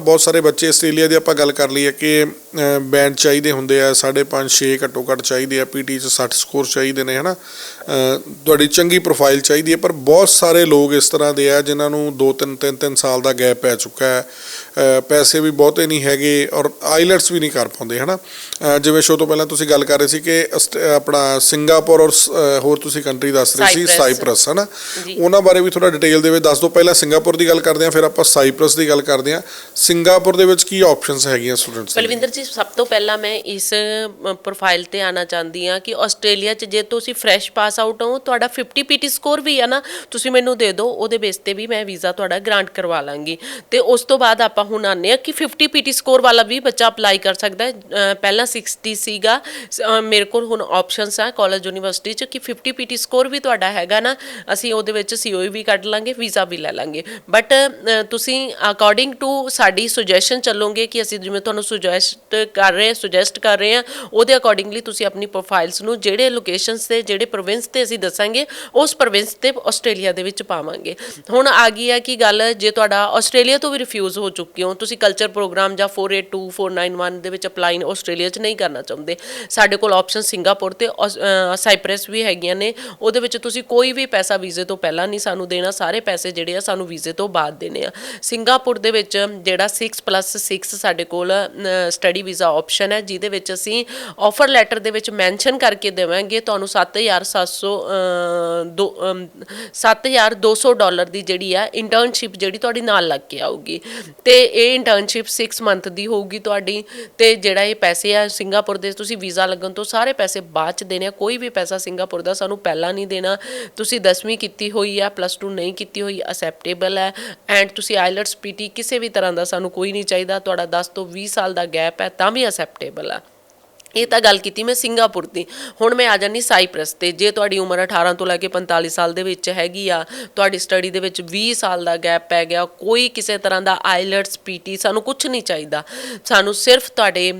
ਬਹੁਤ ਸਾਰੇ ਬੱਚੇ ਆਸਟ੍ਰੇਲੀਆ ਦੀ ਆਪਾਂ ਗੱਲ ਕਰ ਲਈਏ ਕਿ ਬੈਂਡ ਚਾਹੀਦੇ ਹੁੰਦੇ ਆ 5.5 6 ਘੱਟੋ ਘੱਟ ਚਾਹੀਦੇ ਆ ਪੀਟੀ ਚ 60 ਸਕੋਰ ਚਾਹੀਦੇ ਨੇ ਹਨਾ? ਅ, ਤੁਹਾਡੀ ਚੰਗੀ ਪ੍ਰੋਫਾਈਲ ਚਾਹੀਦੀ ਹੈ ਪਰ ਬਹੁਤ ਸਾਰੇ ਲੋਕ ਇਸ ਤਰ੍ਹਾਂ ਦੇ ਆ ਜਿਨ੍ਹਾਂ ਨੂੰ 2 3 3 3 ਸਾਲ ਦਾ ਗੈਪ ਪੈ ਚੁੱਕਾ ਹੈ। ਪੈਸੇ ਵੀ ਬਹੁਤੇ ਨਹੀਂ ਹੈਗੇ ਔਰ ਆਈਲੈਟਸ ਵੀ ਨਹੀਂ ਕਰ ਪਾਉਂਦੇ ਹਨਾ? ਜਿਵੇਂ ਸ਼ੋ ਤੋਂ ਪਹਿਲਾਂ ਤੁਸੀਂ ਗੱਲ ਕਰ ਰਹੇ ਸੀ ਕਿ ਆਪਣਾ ਸਿੰਗਾਪੁਰ ਔਰ ਹੋਰ ਤੁਸੀਂ ਕੰਟਰੀ ਦੱਸ ਰਹੇ ਸੀ ਸਾਈਪ੍ਰਸ। ਹਨਾ। ਉਹਨਾਂ ਬਾਰੇ ਵੀ ਥੋੜਾ ਡਿਟੇਲ ਦੇ ਵਿੱਚ ਦੱਸ ਦਿਓ ਪਹਿਲਾਂ ਸਿੰਗਾਪੁਰ ਦੀ ਗੱਲ ਕਰਦੇ ਹਾਂ ਫਿਰ ਆਪਾਂ ਸਾਈਪ੍ਰਸ ਦੀ ਗੱਲ ਕਰਦੇ ਹਾਂ। ਸਿੰਗਾਪੁਰ ਦੇ ਵਿੱਚ ਕੀ ਆਪਸ਼ਨਸ ਹੈਗੀਆਂ ਸਟੂਡੈਂਟਸ ਬਲਵਿੰਦਰ ਜੀ ਸਭ ਤੋਂ ਪਹਿਲਾਂ ਮੈਂ ਇਸ ਪ੍ਰੋਫਾਈਲ ਤੇ ਆਣਾ ਚਾਹੁੰਦੀ ਆ ਕਿ ਆਸਟ੍ਰੇਲੀਆ 'ਚ ਜੇ ਤੁਸੀਂ ਫਰੈਸ਼ ਪਾਸ ਆਊਟ ਹੋ ਤੁਹਾਡਾ 50 ਪੀਟੀ ਸਕੋਰ ਵੀ ਆ ਨਾ, ਤੁਸੀਂ ਮੈਨੂੰ ਦੇ ਦਿਓ, ਉਹਦੇ ਬੇਸ ਤੇ ਵੀ ਮੈਂ ਵੀਜ਼ਾ ਤੁਹਾਡਾ ਗ੍ਰਾਂਟ ਕਰਵਾ ਲਾਂਗੀ। ਤੇ ਉਸ ਤੋਂ ਬਾਅਦ ਆਪਾਂ ਹੁਣ ਆਨੇ ਆ ਕਿ 50 ਪੀਟੀ ਸਕੋਰ ਵਾਲਾ ਵੀ ਬੱਚਾ ਅਪਲਾਈ ਕਰ ਸਕਦਾ ਹੈ। ਪਹਿਲਾਂ 60 ਸੀਗਾ ਮੇਰੇ ਕੋਲ ਹੁਣ ਆਪਸ਼ਨਸ ਆ ਕਾਲਜ ਯੂਨੀਵਰਸਿਟੀ 'ਚ ਕਿ 50 ਪੀਟੀ ਸਕੋਰ ਵੀ ਤੁਹਾਡਾ ਹੈਗਾ ਨਾ, ਅਸੀਂ ਉਹਦੇ ਵਿੱਚ ਸੀਓਈ ਵੀ ਕੱਢ ਲਾਂਗੇ, ਵੀਜ਼ਾ ਵੀ ਲੈ ਲਾਂਗੇ। ਬਟ ਤੁਸੀਂ ਅਕੋਰਡਿੰਗ ਟੂ ਸਾਡੀ ਸੁਜੈਸ਼ਨ ਚੱਲੋਗੇ ਕਿ ਅਸੀਂ ਜਿਵੇਂ ਤੁਹਾਨੂੰ ਸੁਜੈਸਟ ਕਰ ਰਹੇ ਸੁਜੈਸਟ ਕਰ ਰਹੇ ਹਾਂ, ਉਹਦੇ ਅਕੋਰਡਿੰਗਲੀ ਤੁਸੀਂ ਆਪਣੀ ਪ੍ਰੋਫਾਈਲਸ ਨੂੰ, ਜਿਹੜੇ ਲੋਕੇਸ਼ਨਸ ਤੇ, ਜਿਹੜੇ ਪ੍ਰੋਵਿੰਸ ਤੇ ਅਸੀਂ ਦੱਸਾਂਗੇ, ਉਸ ਪ੍ਰੋਵਿੰਸ ਤੇ ਆਸਟ੍ਰੇਲੀਆ ਦੇ ਵਿੱਚ ਪਾਵਾਂਗੇ। ਹੁਣ ਆ ਗਈ ਹੈ ਕਿ ਗੱਲ, ਜੇ ਤੁਹਾਡਾ ਆਸਟ੍ਰੇਲੀਆ ਤੋਂ ਵੀ ਰਿਫਿਊਜ਼ ਹੋ ਚੁੱਕੇ ਹੋ, ਤੁਸੀਂ ਕਲਚਰ ਪ੍ਰੋਗਰਾਮ ਜਾਂ 482 491 ਦੇ ਵਿੱਚ ਅਪਲਾਈ ਆਸਟ੍ਰੇਲੀਆ 'ਚ ਨਹੀਂ ਕਰਨਾ ਚਾਹੁੰਦੇ। ਸਾਡੇ ਕੋਲ ਆਪਸ਼ਨ ਸਿੰਗਾਪੁਰ ਤੇ ਆਸ- ਵੀ ਹੈਗੀਆਂ ਨੇ, ਉਹਦੇ ਵਿੱਚ ਤੁਸੀਂ ਕੋਈ ਵੀ ਪੈਸਾ ਵੀਜ਼ੇ ਤੋਂ ਪਹਿਲਾਂ ਨਹੀਂ ਸਾਨੂੰ ਦੇਣਾ, ਸਾਰੇ ਪੈਸੇ ਜਿਹੜੇ ਆ ਸਾਨੂੰ ਵੀਜ਼ੇ ਤੋਂ ਬਾਅਦ ਦੇਣੇ ਆ। ਸਿੰਗਾਪੁਰ ਦੇ ਵਿੱਚ ਜਿਹੜਾ 6 ਸਾਡੇ ਕੋਲ ਸਟੱਡੀ ਵੀਜ਼ਾ ਆਪਸ਼ਨ ਹੈ, ਜਿਹਦੇ ਵਿੱਚ ਅਸੀਂ ਆਫਰ ਲੈਟਰ ਦੇ ਵਿੱਚ ਮੈਂਸ਼ਨ ਕਰਕੇ ਦੇਵਾਂਗੇ, ਤੁਹਾਨੂੰ 7700 7200 ਡਾਲਰ ਦੀ ਜਿਹੜੀ ਆ ਇੰਟਰਨਸ਼ਿਪ ਜਿਹੜੀ ਤੁਹਾਡੀ ਨਾਲ ਲੱਗ ਕੇ ਆਊਗੀ। ਤੇ ਇਹ ਇੰਟਰਨਸ਼ਿਪ 6 ਮੰਥ ਦੀ ਹੋਊਗੀ ਤੁਹਾਡੀ। ਤੇ ਜਿਹੜਾ ਇਹ ਪੈਸੇ ਆ ਸਿੰਗਾਪੁਰ ਦੇ, ਤੁਸੀਂ ਵੀਜ਼ਾ ਲੱਗਣ ਤੋਂ ਸਾਰੇ ਪੈਸੇ ਬਾਅਦ ਚ ਦੇਣੇ ਆ। ਕੋਈ ਵੀ ਪੈਸਾ ਸਿੰਗਾਪੁਰ ਦਾ ਸਾਨੂੰ ਪਹਿਲਾਂ ਨਹੀਂ ਦੇਣਾ। ਤੁਸੀਂ 10ਵੀਂ ਕੀਤੀ ਹੋਈ ਆ ਪਲੱਸ 2 ਨਹੀਂ ਕੀਤੀ ਹੋਈ ਅਸੈਪਟੇਬਲ ਹੈ ਐਂਡ ਤੁਸੀਂ ਆਈਲਟਸ ਪੀਟੀ ਕਿਸੇ ਵੀ ਤਰ੍ਹਾਂ ਦਾ ਸਾਨੂੰ ਕੋਈ ਨਹੀਂ ਚਾਹੀਦਾ। ਤੁਹਾਡਾ 10 ਤੋਂ 20 ਸਾਲ ਦਾ ਗੈਪ ਹੈ ਤਾਂ ਵੀ ਅਸੈਪਟੇਬਲ ਆ। ਇਹ ਤਾਂ ਗੱਲ ਕੀਤੀ ਮੈਂ ਸਿੰਗਾਪੁਰ ਦੀ। ਹੁਣ ਮੈਂ ਆ ਜਾਨੀ ਸਾਈਪ੍ਰਸ ਤੇ। ਜੇ ਤੁਹਾਡੀ ਉਮਰ 18 ਤੋਂ ਲੈ ਕੇ 45 ਸਾਲ ਦੇ ਵਿੱਚ ਹੈਗੀ ਆ, ਤੁਹਾਡੀ ਸਟੱਡੀ ਦੇ ਵਿੱਚ 20 ਸਾਲ ਦਾ ਗੈਪ ਪੈ ਗਿਆ, ਕੋਈ ਕਿਸੇ ਤਰ੍ਹਾਂ ਦਾ ਆਈਲਟਸ ਪੀਟੀ ਸਾਨੂੰ ਕੁਝ ਨਹੀਂ ਚਾਹੀਦਾ। ਸਾਨੂੰ ਸਿਰਫ ਤੁਹਾਡੇ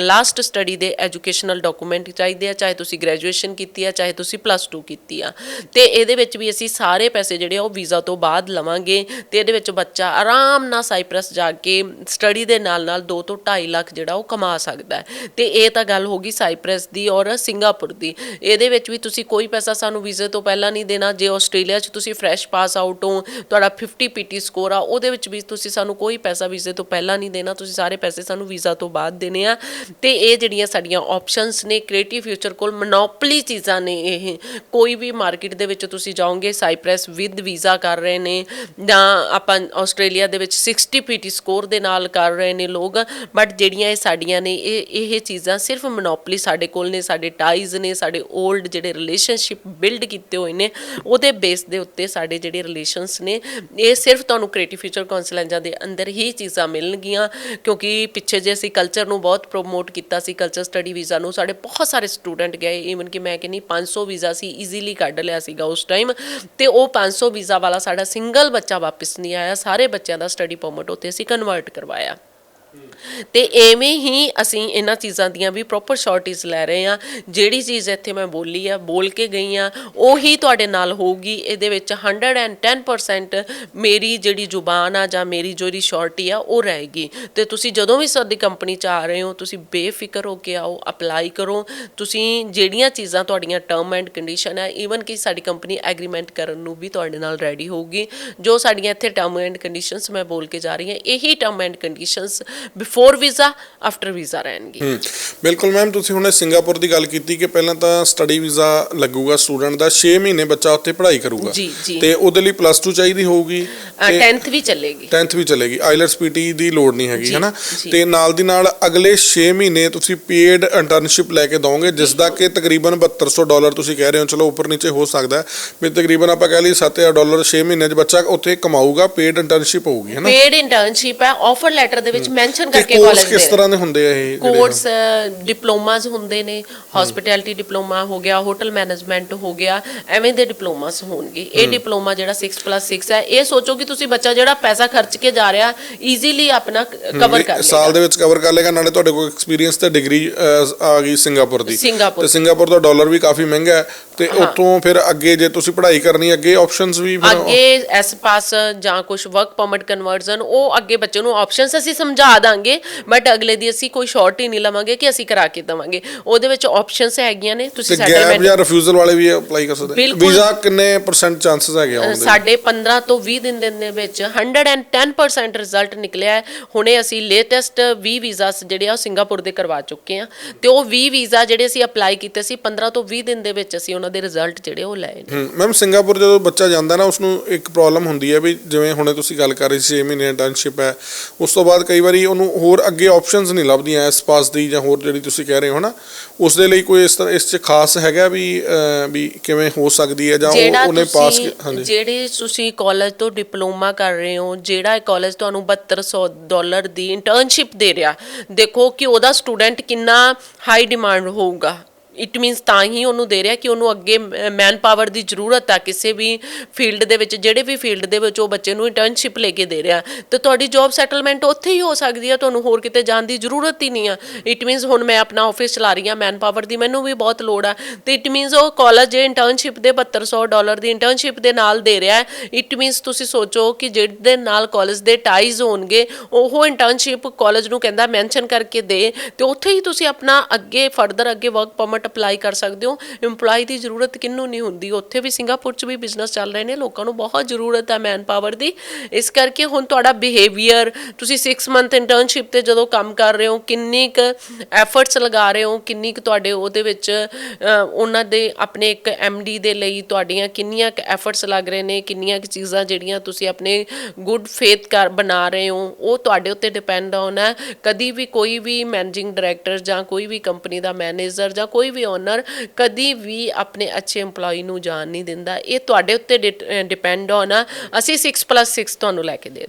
ਲਾਸਟ ਸਟੱਡੀ ਦੇ ਐਜੂਕੇਸ਼ਨਲ ਡਾਕੂਮੈਂਟ ਚਾਹੀਦੇ ਆ, ਚਾਹੇ ਤੁਸੀਂ ਗ੍ਰੈਜੂਏਸ਼ਨ ਕੀਤੀ ਆ, ਚਾਹੇ ਤੁਸੀਂ ਪਲੱਸ 2 ਕੀਤੀ ਆ। ਤੇ ਇਹਦੇ ਵਿੱਚ ਵੀ ਅਸੀਂ ਸਾਰੇ ਪੈਸੇ ਜਿਹੜੇ ਆ ਉਹ ਵੀਜ਼ਾ ਤੋਂ ਬਾਅਦ ਲਵਾਂਗੇ। ਤੇ ਇਹਦੇ ਵਿੱਚ ਬੱਚਾ ਆਰਾਮ ਨਾਲ ਸਾਈਪ੍ਰਸ ਜਾ ਕੇ ਸਟੱਡੀ ਦੇ ਨਾਲ ਨਾਲ 2 ਤੋਂ 2.5 ਲੱਖ ਜਿਹੜਾ ਉਹ ਕਮਾ ਸਕਦਾ ਹੈ। ਤੇ ਇਹ ਤਾਂ ਗੱਲ ਹੋ ਗਈ ਸਾਈਪ੍ਰਸ ਦੀ ਔਰ ਸਿੰਗਾਪੁਰ ਦੀ। ਇਹਦੇ ਵਿੱਚ ਵੀ ਤੁਸੀਂ ਕੋਈ ਪੈਸਾ ਸਾਨੂੰ ਵੀਜ਼ੇ ਤੋਂ ਪਹਿਲਾਂ ਨਹੀਂ ਦੇਣਾ। ਜੇ ਆਸਟ੍ਰੇਲੀਆ 'ਚ ਤੁਸੀਂ ਫਰੈਸ਼ ਪਾਸ ਆਊਟ ਹੋ, ਤੁਹਾਡਾ 50 ਪੀਟੀ ਸਕੋਰ ਆ, ਉਹਦੇ ਵਿੱਚ ਵੀ ਤੁਸੀਂ ਸਾਨੂੰ ਕੋਈ ਪੈਸਾ ਵੀਜ਼ੇ ਤੋਂ ਪਹਿਲਾਂ ਨਹੀਂ ਦੇਣਾ। ਤੁਸੀਂ ਸਾਰੇ ਪੈਸੇ ਸਾਨੂੰ ਵੀਜ਼ਾ ਤੋਂ ਬਾਅਦ ਦੇਣੇ ਆ। ਤੇ ਇਹ ਜਿਹੜੀਆਂ ਸਾਡੀਆਂ ਆਪਸ਼ਨਸ ਨੇ ਕ੍ਰੀਏਟਿਵ ਫਿਊਚਰ ਕੋਲ ਮੋਨੋਪੋਲੀ ਚੀਜ਼ਾਂ ਨੇ ਇਹ। ਕੋਈ ਵੀ ਮਾਰਕੀਟ ਦੇ ਵਿੱਚ ਤੁਸੀਂ ਜਾਓਗੇ, ਸਾਈਪ੍ਰੈਸ ਵਿਦ ਵੀਜ਼ਾ ਕਰ ਰਹੇ ਨੇ, ਜਾਂ ਆਪਾਂ ਆਸਟ੍ਰੇਲੀਆ ਦੇ ਵਿੱਚ 60 ਪੀਟੀ ਸਕੋਰ ਦੇ ਨਾਲ ਕਰ ਰਹੇ ਨੇ ਲੋਕ। ਬਟ ਜਿਹੜੀਆਂ ਇਹ ਸਾਡੀਆਂ ਨੇ, ਇਹ ਇਹ ਚੀਜ਼ਾਂ ਸਿਰਫ ਸਿਰਫ ਮੋਨੋਪੋਲੀ ਸਾਡੇ ਕੋਲ ਨੇ, ਸਾਡੇ ਟਾਈਜ਼ ਨੇ, ਸਾਡੇ 올ਡ ਜਿਹੜੇ ਰਿਲੇਸ਼ਨਸ਼ਿਪ ਬਿਲਡ ਕੀਤੇ ਹੋਏ ਨੇ, ਉਹਦੇ ਬੇਸ ਦੇ ਉੱਤੇ ਸਾਡੇ ਜਿਹੜੇ ਰਿਲੇਸ਼ਨਸ ਨੇ, ਇਹ ਸਿਰਫ ਤੁਹਾਨੂੰ ਕ੍ਰੀਏਟਿਵ ਫਿਊਚਰ ਕਾਉਂਸਲੈਂਜਾਂ ਦੇ ਅੰਦਰ ਹੀ ਚੀਜ਼ਾਂ ਮਿਲਣਗੀਆਂ, ਕਿਉਂਕਿ ਪਿੱਛੇ ਜੇ ਅਸੀਂ ਕਲਚਰ ਨੂੰ ਬਹੁਤ ਪ੍ਰੋਮੋਟ ਕੀਤਾ ਸੀ ਕਲਚਰ ਸਟੱਡੀ ਵੀਜ਼ਾ ਨੂੰ, ਸਾਡੇ ਬਹੁਤ ਸਾਰੇ ਸਟੂਡੈਂਟ ਗਏ ਈਵਨ ਕਿ ਮੈਂ ਕਹਿੰਨੀ 500 ਵੀਜ਼ਾ ਸੀ ਈਜ਼ੀਲੀ ਕੱਢ ਲਿਆ ਸੀਗਾ ਉਸ ਟਾਈਮ ਤੇ ਉਹ 500 ਵੀਜ਼ਾ ਵਾਲਾ ਸਾਡਾ ਸਿੰਗਲ ਬੱਚਾ ਵਾਪਸ ਨਹੀਂ ਆਇਆ, ਸਾਰੇ ਬੱਚਿਆਂ ਦਾ ਸਟੱਡੀ ਪਰਮਿਟ ਉੱਤੇ ਅਸੀਂ ਕਨਵਰਟ ਕਰਵਾਇਆ। ਤੇ ਐਵੇਂ ਹੀ ਅਸੀਂ ਇਹਨਾਂ ਚੀਜ਼ਾਂ ਦੀਆਂ ਵੀ ਪ੍ਰੋਪਰ ਸ਼ੋਰਟੇਜ ਲੈ ਰਹੇ ਆ ਜਿਹੜੀ ਚੀਜ਼ ਇੱਥੇ ਮੈਂ ਬੋਲੀ ਆ, ਬੋਲ ਕੇ ਗਈ ਆ ਉਹੀ ਤੁਹਾਡੇ ਨਾਲ ਹੋਊਗੀ। ਇਹਦੇ ਵਿੱਚ 110% ਮੇਰੀ ਜਿਹੜੀ ਜ਼ੁਬਾਨ ਆ ਜਾਂ ਮੇਰੀ ਜਿਹੜੀ ਸ਼ੋਰਟੀ ਆ, ਉਹ ਰਹੇਗੀ। ਤੇ ਤੁਸੀਂ ਜਦੋਂ ਵੀ ਸਾਡੀ ਕੰਪਨੀ ਚ ਆ ਰਹੇ ਹੋ, ਤੁਸੀਂ ਬੇਫਿਕਰ ਹੋ ਕੇ ਆਓ ਅਪਲਾਈ ਕਰੋ। ਤੁਸੀਂ ਜਿਹੜੀਆਂ ਚੀਜ਼ਾਂ ਤੁਹਾਡੀਆਂ ਟਰਮ ਐਂਡ ਕੰਡੀਸ਼ਨ ਹੈ ਈਵਨ ਕਿ ਸਾਡੀ ਕੰਪਨੀ ਐਗਰੀਮੈਂਟ ਕਰਨ ਨੂੰ ਵੀ ਤੁਹਾਡੇ ਨਾਲ ਰੈਡੀ ਹੋਊਗੀ। ਜੋ ਸਾਡੀਆਂ ਇੱਥੇ ਟਰਮ ਐਂਡ ਕੰਡੀਸ਼ਨਸ ਮੈਂ ਬੋਲ ਕੇ ਜਾ ਰਹੀ ਹਾਂ, ਇਹੀ term and conditions before visa after visa ਰਹਿਣਗੇ। ਬਿਲਕੁਲ ਮੈਮ ਤੁਸੀਂ ਹੁਣੇ ਸਿੰਗਾਪੁਰ ਦੀ ਗੱਲ ਕੀਤੀ ਕਿ ਪਹਿਲਾਂ ਤਾਂ ਸਟੱਡੀ ਵੀਜ਼ਾ ਲੱਗੂਗਾ ਸਟੂਡੈਂਟ ਦਾ 6 ਮਹੀਨੇ ਬੱਚਾ ਉੱਥੇ ਪੜ੍ਹਾਈ ਕਰੂਗਾ। ਜੀ, ਜੀ। ਤੇ ਉਹਦੇ ਲਈ ਪਲੱਸ 2 ਚਾਹੀਦੀ ਹੋਊਗੀ? ਤੇ 10th ਵੀ ਚੱਲੇਗੀ। 10th ਵੀ ਚੱਲੇਗੀ ਆਈਲਟਸ ਪੀਟੀ ਦੀ ਲੋੜ ਨਹੀਂ ਹੈਗੀ ਜੀ, ਹੈਨਾ? ਜੀ। ਤੇ ਨਾਲ ਦੀ ਨਾਲ ਅਗਲੇ 6 ਮਹੀਨੇ ਤੁਸੀਂ ਪੇਡ ਇੰਟਰਨਸ਼ਿਪ ਲੈ ਕੇ ਦੋਗੇ ਜਿਸ ਦਾ ਕਿ ਤਕਰੀਬਨ 7200 ਡਾਲਰ ਤੁਸੀਂ ਕਹਿ ਰਹੇ ਹੋ ਚਲੋ ਉੱਪਰ ਨੀਚੇ ਹੋ ਸਕਦਾ ਹੈ ਵੀ ਤਕਰੀਬਨ ਆਪਾਂ ਕਹਿ ਲਈ 7000 ਡਾਲਰ 6 ਮਹੀਨੇ 'ਚ ਬੱਚਾ ਉੱਥੇ ਕਮਾਊਗਾ ਪੇਡ ਇੰਟਰਨਸ਼ਿਪ ਹੋਊਗੀ ਹੈਨਾ? ਪੇਡ ਇੰਟਰਨਸ਼ਿਪ ਹੈ ਆਫਰ ਲੈਟਰ ਦੇ ਵਿੱਚ ਮੈਂਸ਼ਨ ਕਰਕੇ ਕੋਰਸ ਕਾਲਜ ਕਿਸ ਦੇ। ਤਰ੍ਹਾਂ ਦੇ ਹੁੰਦੇ ਆ ਇਹ ਕੋਰਸ ਡਿਪਲੋਮਾਸ ਹੁੰਦੇ ਨੇ ਹਸਪਿਟੈਲਿਟੀ ਡਿਪਲੋਮਾ ਹੋ ਗਿਆ ਹੋਟਲ ਮੈਨੇਜਮੈਂਟ ਹੋ ਗਿਆ ਐਵੇਂ ਦੇ ਡਿਪਲੋਮਾਸ ਹੋਣਗੇ। ਇਹ ਡਿਪਲੋਮਾ ਜਿਹੜਾ 6+6 ਹੈ ਇਹ ਸੋਚੋ ਕਿ ਤੁਸੀਂ ਬੱਚਾ ਜਿਹੜਾ ਪੈਸਾ ਖਰਚ ਕੇ ਜਾ ਰਿਹਾ ਈਜ਼ੀਲੀ ਆਪਣਾ ਕਵਰ ਕਰ ਸਾਲ ਲੇਗਾ ਦੇ ਵਿੱਚ ਕਵਰ ਕਰ ਲੇਗਾ ਨਾਲੇ ਤੁਹਾਡੇ ਕੋਲ ਐਕਸਪੀਰੀਅੰਸ ਤੇ ਡਿਗਰੀ ਆ ਗਈ ਸਿੰਗਾਪੁਰ ਦੀ। ਤੇ ਸਿੰਗਾਪੁਰ ਦਾ ਡਾਲਰ ਵੀ ਕਾਫੀ ਮਹਿੰਗਾ ਹੈ ਤੇ ਉੱਥੋਂ ਫਿਰ ਅੱਗੇ ਜੇ ਤੁਸੀਂ ਪੜ੍ਹਾਈ ਕਰਨੀ ਅੱਗੇ ਆਪਸ਼ਨਸ ਵੀ ਅੱਗੇ ਐਸ ਪਾਸ ਜਾਂ ਕੁਝ ਵਰਕ ਪਰਮਿਟ ਕਨਵਰਜ਼ਨ ਉਹ ਅੱਗੇ ਬੱਚੇ ਨੂੰ ਆਪਸ਼ਨਸ ਅਸੀਂ ਸਮਝਾ ਦਾਂਗੇ ਬਟ ਅਗਲੇ ਦੀ ਅਸੀਂ ਕੋਈ ਸ਼ਾਰਟ ਹੀ ਨਹੀਂ ਲਵਾਂਗੇ ਕਿ ਅਸੀਂ ਕਰਾ ਕੇ ਦਵਾਂਗੇ। ਉਹਦੇ ਵਿੱਚ ਆਪਸ਼ਨਸ ਹੈਗੀਆਂ ਨੇ ਤੁਸੀਂ ਸੈਟਲਮੈਂਟ ਜਾਂ ਰਿਫਿਊਜ਼ਲ ਵਾਲੇ ਵੀ ਅਪਲਾਈ ਕਰ ਸਕਦੇ। ਵੀਜ਼ਾ ਕਿੰਨੇ ਪਰਸੈਂਟ ਚਾਂਸਸ ਹੈਗੇ ਆਉਣ ਦੇ? ਸਾਡੇ 15 ਤੋਂ 20 ਦਿਨ ਦੇ ਵਿੱਚ 110% ਰਿਜ਼ਲਟ ਨਿਕਲਿਆ ਹੈ। ਹੁਣੇ ਅਸੀਂ ਲੇਟੈਸਟ 20 ਵੀਜ਼ਾਸ ਜਿਹੜੇ ਆ ਸਿੰਗਾਪੁਰ ਦੇ ਕਰਵਾ ਚੁੱਕੇ ਆ ਤੇ ਉਹ 20 ਵੀਜ਼ਾ ਜਿਹੜੇ ਅਸੀਂ ਅਪਲਾਈ ਕੀਤੇ ਸੀ 15 ਤੋਂ 20 ਦਿਨ ਦੇ ਵਿੱਚ ਅਸੀਂ ਉਹਨਾਂ ਦੇ ਰਿਜ਼ਲਟ ਜਿਹੜੇ ਉਹ ਲਏ ਨੇ। ਮੈਮ ਸਿੰਗਾਪੁਰ ਜਦੋਂ ਬੱਚਾ ਜਾਂਦਾ ਨਾ ਉਸ ਨੂੰ ਇੱਕ ਪ੍ਰੋਬਲਮ ਹੁੰਦੀ ਹੈ ਵੀ ਜਿਵੇਂ ਹੁਣੇ ਤੁਸੀਂ ਗੱਲ ਕਰ ਰਹੇ ਸੀ 6 ਮਹੀਨੇ ਇੰਟਰਨਸ਼ਿਪ ਹੈ। ਉਸ ਤੋਂ ਬਾਅਦ ਕਈ ਵਾਰੀ ਉਹਨੂੰ ਹੋਰ ਅੱਗੇ ਆਪਸ਼ਨਸ ਨਹੀਂ ਲੱਭਦੀਆਂ ਇਸ ਪਾਸ ਦੀ ਜਾਂ ਹੋਰ ਜਿਹੜੀ ਤੁਸੀਂ ਕਹਿ ਰਹੇ ਹੋ ਨਾ ਉਸ ਦੇ ਲਈ ਕੋਈ ਇਸ ਤਰ੍ਹਾਂ ਇਸ 'ਚ ਖਾਸ ਹੈਗਾ ਵੀ ਵੀ ਕਿਵੇਂ ਹੋ ਸਕਦੀ ਹੈ ਜਾਂ ਉਹਨੇ ਪਾਸ ਹਾਂਜੀ। ਜਿਹੜੇ ਤੁਸੀਂ ਕਾਲਜ ਤੋਂ ਡਿਪਲੋਮਾ ਕਰ ਰਹੇ ਹੋ ਜਿਹੜਾ ਕਾਲਜ ਤੁਹਾਨੂੰ 7200 ਡਾਲਰ ਦੀ ਇੰਟਰਨਸ਼ਿਪ ਦੇ ਰਿਹਾ ਦੇਖੋ ਕਿ ਉਹਦਾ ਸਟੂਡੈਂਟ ਕਿੰਨਾ ਹਾਈ ਡਿਮਾਂਡ ਹੋਊਗਾ। ਇਟ ਮੀਨਸ ਤਾਂ ਹੀ ਉਹਨੂੰ ਦੇ ਰਿਹਾ ਕਿ ਉਹਨੂੰ ਅੱਗੇ ਮੈਨ ਪਾਵਰ ਦੀ ਜ਼ਰੂਰਤ ਆ ਕਿਸੇ ਵੀ ਫੀਲਡ ਦੇ ਵਿੱਚ, ਜਿਹੜੇ ਵੀ ਫੀਲਡ ਦੇ ਵਿੱਚ ਉਹ ਬੱਚੇ ਨੂੰ ਇੰਟਰਨਸ਼ਿਪ ਲੈ ਕੇ ਦੇ ਰਿਹਾ। ਤੇ ਤੁਹਾਡੀ ਜੌਬ ਸੈਟਲਮੈਂਟ ਉੱਥੇ ਹੀ ਹੋ ਸਕਦੀ ਹੈ ਤੁਹਾਨੂੰ ਹੋਰ ਕਿਤੇ ਜਾਣ ਦੀ ਜ਼ਰੂਰਤ ਹੀ ਨਹੀਂ ਆ। ਇਟ ਮੀਨਸ ਹੁਣ ਮੈਂ ਆਪਣਾ ਆਫਿਸ ਚਲਾ ਰਹੀ ਹਾਂ ਮੈਨ ਪਾਵਰ ਦੀ ਮੈਨੂੰ ਵੀ ਬਹੁਤ ਲੋੜ ਆ। ਤੇ ਇਟ ਮੀਨਸ ਉਹ ਕਾਲਜ ਇੰਟਰਨਸ਼ਿਪ ਦੇ 7200 ਡਾਲਰ ਦੀ ਇੰਟਰਨਸ਼ਿਪ ਦੇ ਨਾਲ ਦੇ ਰਿਹਾ। ਇਟ ਮੀਨਸ ਤੁਸੀਂ ਸੋਚੋ ਕਿ ਜਿਹਦੇ ਨਾਲ ਕਾਲਜ ਦੇ ਟਾਈਜ਼ ਹੋਣਗੇ, ਉਹ ਇੰਟਰਨਸ਼ਿਪ ਕਾਲਜ ਨੂੰ ਕਹਿੰਦਾ ਮੈਂਸ਼ਨ ਕਰਕੇ ਦੇ। ਤੇ ਉੱਥੇ ਹੀ ਤੁਸੀਂ ਆਪਣਾ ਅੱਗੇ ਫਰਦਰ ਅੱਗੇ ਵਰਕ ਪਰਮਿਟ ਅਪਲਾਈ ਕਰ ਸਕਦੇ ਹੋ। EMPLOYE ਦੀ ਜ਼ਰੂਰਤ ਕਿੰਨੂੰ ਨਹੀਂ ਹੁੰਦੀ। ਉੱਥੇ ਵੀ ਸਿੰਗਾਪੁਰ 'ਚ ਵੀ ਬਿਜ਼ਨਸ ਚੱਲ ਰਹੇ ਨੇ। ਲੋਕਾਂ ਨੂੰ ਬਹੁਤ ਜ਼ਰੂਰਤ ਹੈ ਮੈਨ ਪਾਵਰ ਦੀ। ਇਸ ਕਰਕੇ ਹੁਣ ਤੁਹਾਡਾ ਬਿਹੇਵੀਅਰ ਤੁਸੀਂ 6 ਮੰਥ ਇੰਟਰਨਸ਼ਿਪ ਤੇ ਜਦੋਂ ਕੰਮ ਕਰ ਰਹੇ ਹੋ, ਕਿੰਨੀ ਕੁ ਐਫਰਟਸ ਲਗਾ ਰਹੇ ਹੋ, ਕਿੰਨੀ ਕੁ ਤੁਹਾਡੇ ਉਹਦੇ ਵਿੱਚ ਉਹਨਾਂ ਦੇ ਆਪਣੇ ਇੱਕ ਡੀ ਦੇ ਲਈ ਤੁਹਾਡੀਆਂ ਕਿੰਨੀਆਂ ਕੁ ਐਫਰਟਸ ਲੱਗ ਰਹੇ ਨੇ, ਕਿੰਨੀਆਂ ਕੁ ਚੀਜ਼ਾਂ ਜਿਹੜੀਆਂ ਤੁਸੀਂ ਆਪਣੇ ਗੁੱਡ ਫੇਥ ਕਰ ਬਣਾ ਰਹੇ ਹੋ, ਉਹ ਤੁਹਾਡੇ ਉੱਤੇ ਡਿਪੈਂਡ ਆਉਣਾ ਕਦੀ ਵੀ ਕੋਈ ਵੀ ਮੈਨੇਜਿੰਗ ਡਾਇਰੈਕਟਰ ਜਾਂ ਕੋਈ ਵੀ ਕੰਪਨੀ ਦਾ ਮੈਨੇਜਰ ਜਾਂ ਕੋਈ ਵੀ ਓਨਰ ਕਦੀ ਵੀ ਆਪਣੇ ਅੱਛੇ EMPLOYE ਨੂੰ ਜਾਣ ਨਹੀਂ ਦਿੰਦਾ। ਇਹ ਤੁਹਾਡੇ ਉੱਤੇ ਡਿਪੈਂਡ ਔਨ ਆ। ਅਸੀਂ 6+6 ਤੁਹਾਨੂੰ ਲੈ ਕੇ ਦੇ